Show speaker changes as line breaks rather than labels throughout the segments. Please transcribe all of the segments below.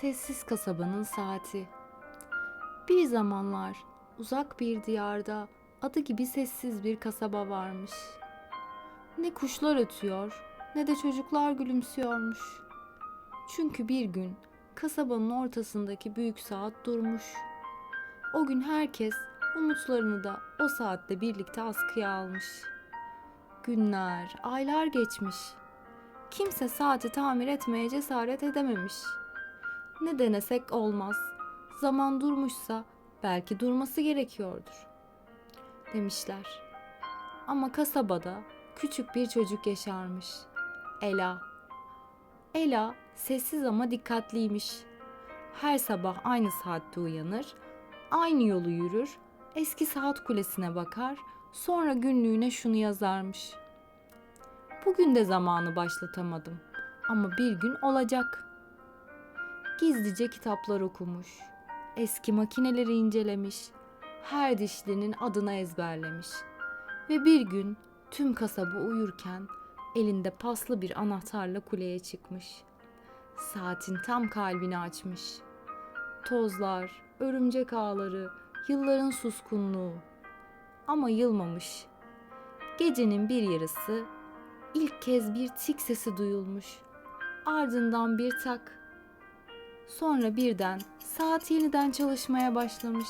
Sessiz kasabanın saati. Bir zamanlar uzak bir diyarda adı gibi sessiz bir kasaba varmış. Ne kuşlar ötüyor ne de çocuklar gülümsüyormuş. Çünkü bir gün kasabanın ortasındaki büyük saat durmuş. O gün herkes umutlarını da o saatte birlikte askıya almış. Günler, aylar geçmiş. Kimse saati tamir etmeye cesaret edememiş. Ne denesek olmaz. Zaman durmuşsa belki durması gerekiyordur. Demişler. Ama kasabada küçük bir çocuk yaşarmış. Ela. Ela sessiz ama dikkatliymiş. Her sabah aynı saatte uyanır, aynı yolu yürür, eski saat kulesine bakar, sonra günlüğüne şunu yazarmış. Bugün de zamanı başlatamadım ama bir gün olacak. Gizlice kitaplar okumuş, eski makineleri incelemiş, her dişlinin adını ezberlemiş ve bir gün tüm kasaba uyurken elinde paslı bir anahtarla kuleye çıkmış. Saatin tam kalbini açmış. Tozlar, örümcek ağları, yılların suskunluğu. Ama yılmamış. Gecenin bir yarısı ilk kez bir tik sesi duyulmuş. Ardından bir tak. Sonra birden saat yeniden çalışmaya başlamış.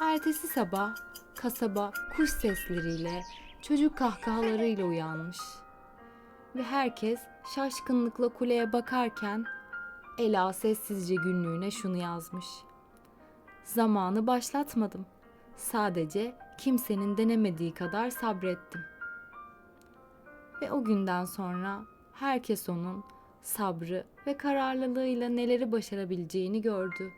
Ertesi sabah kasaba kuş sesleriyle, çocuk kahkahalarıyla uyanmış. Ve herkes şaşkınlıkla kuleye bakarken Ela sessizce günlüğüne şunu yazmış. Zamanı başlatmadım. Sadece kimsenin denemediği kadar sabrettim. Ve o günden sonra herkes onun sabrı ve kararlılığıyla neleri başarabileceğini gördü.